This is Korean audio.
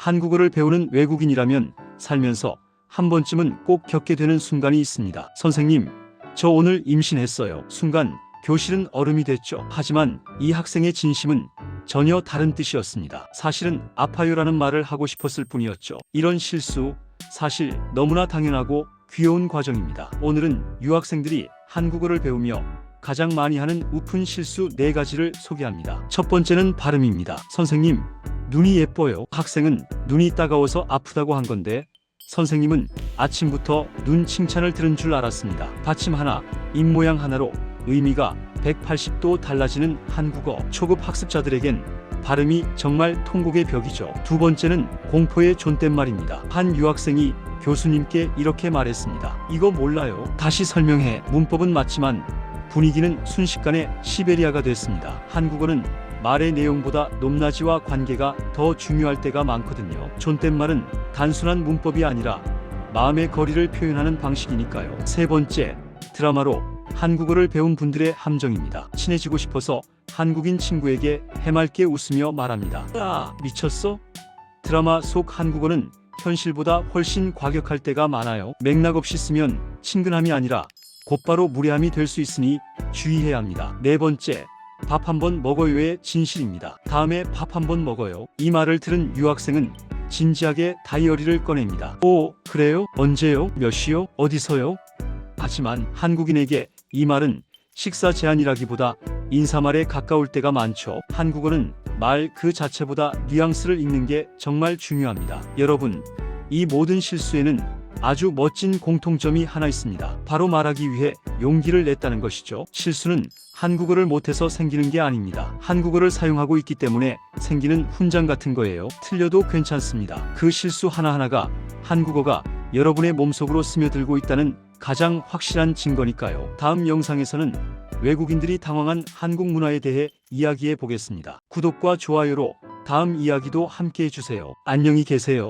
한국어를 배우는 외국인이라면 살면서 한 번쯤은 꼭 겪게 되는 순간이 있습니다. 선생님, 저 오늘 임신했어요. 순간 교실은 얼음이 됐죠. 하지만 이 학생의 진심은 전혀 다른 뜻이었습니다. 사실은 아파요라는 말을 하고 싶었을 뿐이었죠. 이런 실수 사실 너무나 당연하고 귀여운 과정입니다. 오늘은 유학생들이 한국어를 배우며 가장 많이 하는 우픈 실수 네 가지를 소개합니다. 첫 번째는 발음입니다. 선생님, 눈이 예뻐요. 학생은 눈이 따가워서 아프다고 한 건데 선생님은 아침부터 눈 칭찬을 들은 줄 알았습니다. 받침 하나, 입 모양 하나로 의미가 180도 달라지는 한국어. 초급 학습자들에겐 발음이 정말 통곡의 벽이죠. 두 번째는 공포의 존댓말입니다. 한 유학생이 교수님께 이렇게 말했습니다. 이거 몰라요. 다시 설명해. 문법은 맞지만 분위기는 순식간에 시베리아가 됐습니다. 한국어는 말의 내용보다 높낮이와 관계가 더 중요할 때가 많거든요. 존댓말은 단순한 문법이 아니라 마음의 거리를 표현하는 방식이니까요. 세 번째, 드라마로 한국어를 배운 분들의 함정입니다. 친해지고 싶어서 한국인 친구에게 해맑게 웃으며 말합니다. 야, 미쳤어? 드라마 속 한국어는 현실보다 훨씬 과격할 때가 많아요. 맥락 없이 쓰면 친근함이 아니라 곧바로 무례함이 될 수 있으니 주의해야 합니다. 네 번째, 밥 한 번 먹어요의 진실입니다. 다음에 밥 한 번 먹어요. 이 말을 들은 유학생은 진지하게 다이어리를 꺼냅니다. 오, 그래요? 언제요? 몇 시요? 어디서요? 하지만 한국인에게 이 말은 식사 제한이라기보다 인사말에 가까울 때가 많죠. 한국어는 말 그 자체보다 뉘앙스를 읽는 게 정말 중요합니다. 여러분, 이 모든 실수에는 아주 멋진 공통점이 하나 있습니다. 바로 말하기 위해 용기를 냈다는 것이죠. 실수는 한국어를 못해서 생기는 게 아닙니다. 한국어를 사용하고 있기 때문에 생기는 훈장 같은 거예요. 틀려도 괜찮습니다. 그 실수 하나하나가 한국어가 여러분의 몸속으로 스며들고 있다는 가장 확실한 증거니까요. 다음 영상에서는 외국인들이 당황한 한국 문화에 대해 이야기해 보겠습니다. 구독과 좋아요로 다음 이야기도 함께 해주세요. 안녕히 계세요.